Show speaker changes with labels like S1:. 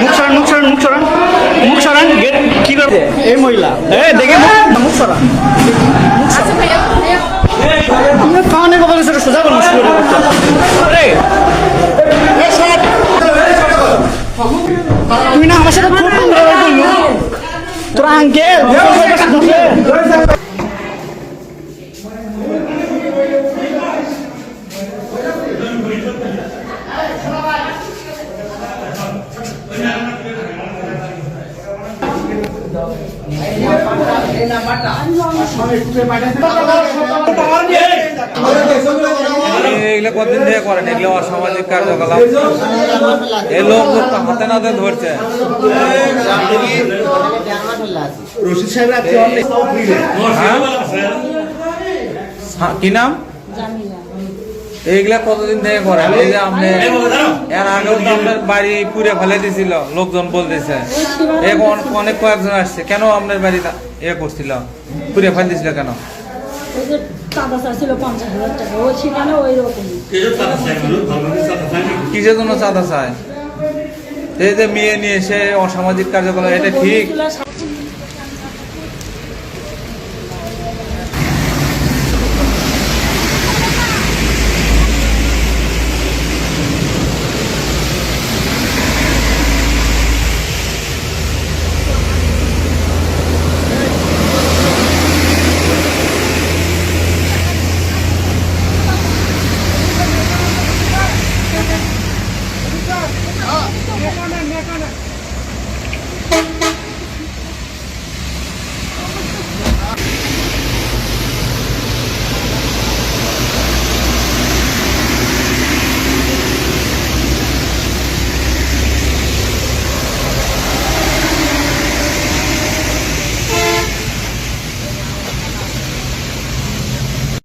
S1: মুখ সরান মুখ সরান মুখ সরান। মুখ সরান গেট কি করে এই মহিলা। এ দেখে মুখ- সরান
S2: আচ্ছা ভাইয়া
S1: তুমি কানে কথা সেটা সোজা করো মুশকিল রে। তুই না আমার সাথে খুব সুন্দর আঙ্কেল
S3: এগুলো কতদিন থেকে করেন? এগুলো অসামাজিক কার্যকলাপ। এই লোক হাতে নাতে ধরছে।
S1: রশিদ সাহেব
S3: হ্যাঁ? কি নাম? এইগুলা কতদিন থেকে করেন এই যে আপনি এর আগেও তো আপনার বাড়ি পুড়ে ফেলে দিছিল লোকজন বলতেছে। এখন অনেক কয়েকজন আসছে। কেন আপনার বাড়ি এ করছিল? পুড়ে ফেলে দিছিল কেন? কিসের জন্য চাঁদা চায়? এই যে মেয়ে নিয়ে এসে অসামাজিক কার্যকলাপ এটা ঠিক?